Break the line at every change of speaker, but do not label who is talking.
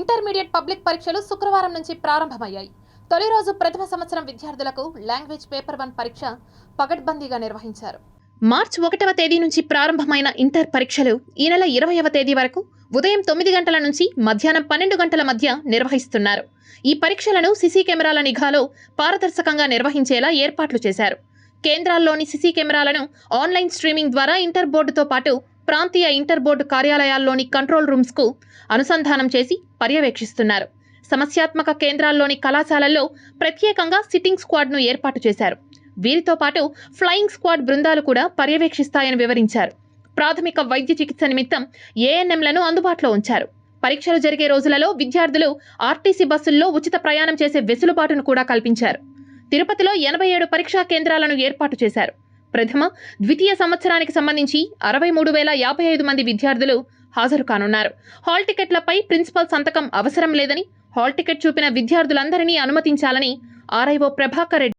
Intermediate public పరీక్షలు శుక్రవారం నుంచి ప్రారంభమయ్యాయి. తొలి రోజు ప్రథమ సంవత్సరం విద్యార్థులకు లాంగ్వేజ్ పేపర్ వన్ పరీక్ష పగడ్బందీగా నిర్వహించారు. మార్చి ఒకటవ తేదీ నుంచి ప్రారంభమైన ఇంటర్ పరీక్షలు ఈ నెల ఇరవైవ తేదీ వరకు ఉదయం తొమ్మిది గంటల నుంచి మధ్యాహ్నం పన్నెండు గంటల మధ్య నిర్వహిస్తున్నారు. ఈ పరీక్షలను సిసీ కెమెరాల నిఘాలో పారదర్శకంగా నిర్వహించేలా ఏర్పాట్లు చేశారు. కేంద్రాల్లోని సిసి కెమెరాలను ఆన్లైన్ స్ట్రీమింగ్ ద్వారా ఇంటర్ బోర్డుతో పాటు ప్రాంతీయ ఇంటర్ బోర్డు కార్యాలయాల్లోని కంట్రోల్ రూమ్స్కు అనుసంధానం చేసి పర్యవేక్షిస్తున్నారు. సమస్యాత్మక కేంద్రాల్లోని కళాశాలల్లో ప్రత్యేకంగా సిట్టింగ్ స్క్వాడ్ను ఏర్పాటు చేశారు. వీరితో పాటు ఫ్లయింగ్ స్క్వాడ్ బృందాలు కూడా పర్యవేక్షిస్తాయని వివరించారు. ప్రాథమిక వైద్య చికిత్స నిమిత్తం ఏఎన్ఎంలను అందుబాటులో ఉంచారు. పరీక్షలు జరిగే రోజులలో విద్యార్థులు ఆర్టీసీ బస్సుల్లో ఉచిత ప్రయాణం చేసే వెసులుబాటును కూడా కల్పించారు. తిరుపతిలో ఎనభై ఏడు పరీక్షా కేంద్రాలను ఏర్పాటు చేశారు. ప్రథమ ద్వితీయ సంవత్సరానికి సంబంధించి అరవై మూడు వేల యాభై ఐదు మంది విద్యార్థులు హాజరు కానున్నారు. హాల్ టికెట్లపై ప్రిన్సిపల్ సంతకం అవసరం లేదని హాల్ టికెట్ చూపిన విద్యార్థులందరినీ అనుమతించాలని ఆర్ఐఓ ప్రభాకర్ రెడ్డి